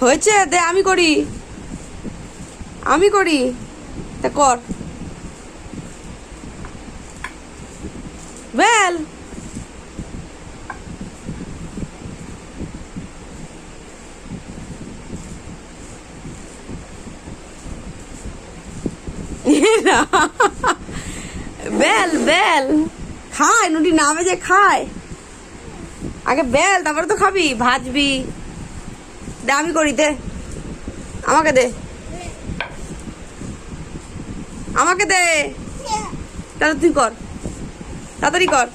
হয়েছে? দে, আমি করি। আমি করি। তা কর। বেল। বেল বেল। খায় নুটি না বেজে খায়। আগে বেল, তারপরে তো খাবি। ভাজবি। দে আমি করি দে। আমাকে দে। আমাকে দে। তাহলে তুই কর। তাড়াতাড়ি কর।